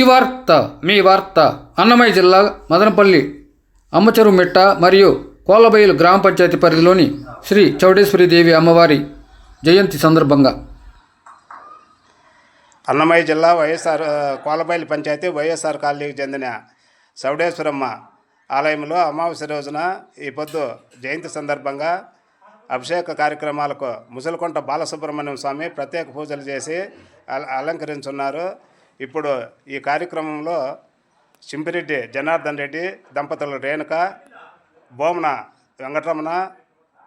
శివార్త మీ వార్త అన్నమయ్య జిల్లా మదనపల్లి అమ్మచెరు మిట్ట మరియు కోలబయలు గ్రామ పంచాయతీ పరిధిలోని శ్రీ చౌడేశ్వరి దేవి అమ్మవారి జయంతి సందర్భంగా. అన్నమయ్య జిల్లా వైఎస్ఆర్ కోలబయలు పంచాయతీ వైఎస్ఆర్ కాలనీకి చెందిన చౌడేశ్వరమ్మ ఆలయంలో అమావాస్య రోజున ఈ పొద్దు జయంతి సందర్భంగా అభిషేక కార్యక్రమాలకు ముసలికొంట బాలసుబ్రహ్మణ్యం స్వామి ప్రత్యేక పూజలు చేసి అల అలంకరించున్నారు. ఇప్పుడు ఈ కార్యక్రమంలో సింపిరెడ్డి జనార్దన్ రెడ్డి దంపతులు రేణుక బోమన వెంకటరమణ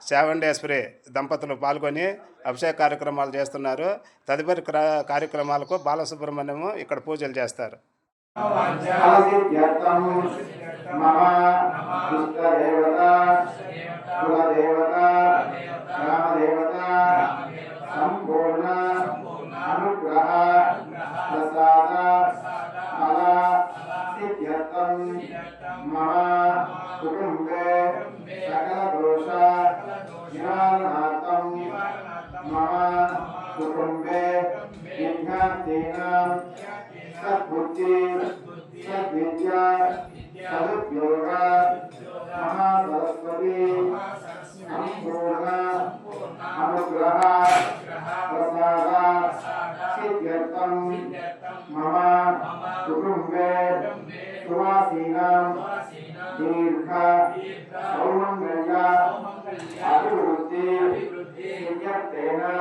శావండేశ్వరి దంపతులు పాల్గొని అభిషేక కార్యక్రమాలు చేస్తున్నారు. తదుపరి కార్యక్రమాలకు బాలసుబ్రహ్మణ్యము ఇక్కడ పూజలు చేస్తారు. sabuti sabitya sabyoga mahasaraswati sampurna anugraha Si sidyartam mama kurumbe suwasinam dirha saumangalya abhivruti sunyatena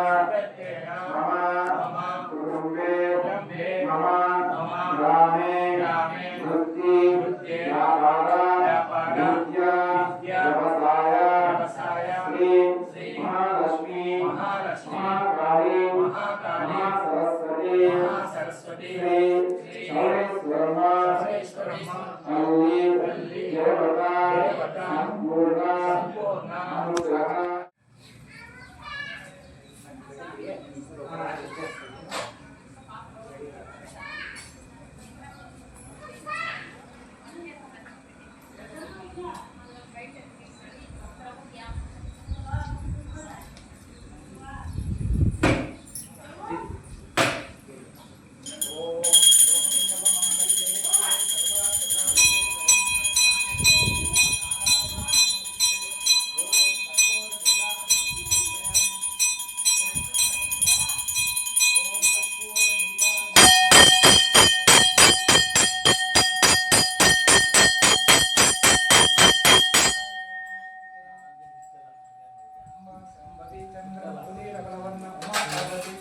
Mahakali Mahasaraswati.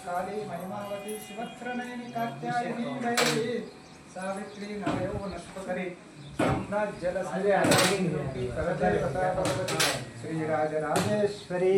काली महिमावती शिवत्रणयनी कात्यायनी सावित्री नवयो नष्टकरी श्रीराजराजेश्वरी।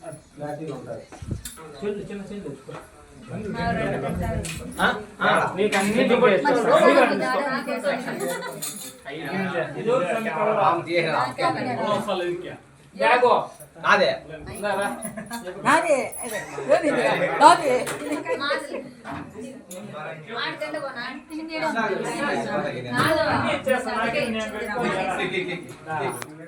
వేసుకొని చిట్టి కూర్చో. క్లారిటీగా ఉంటుంది ఆ? ఆ. అదే నాదే నాదే నాదే కిక్, కిక్, కిక్.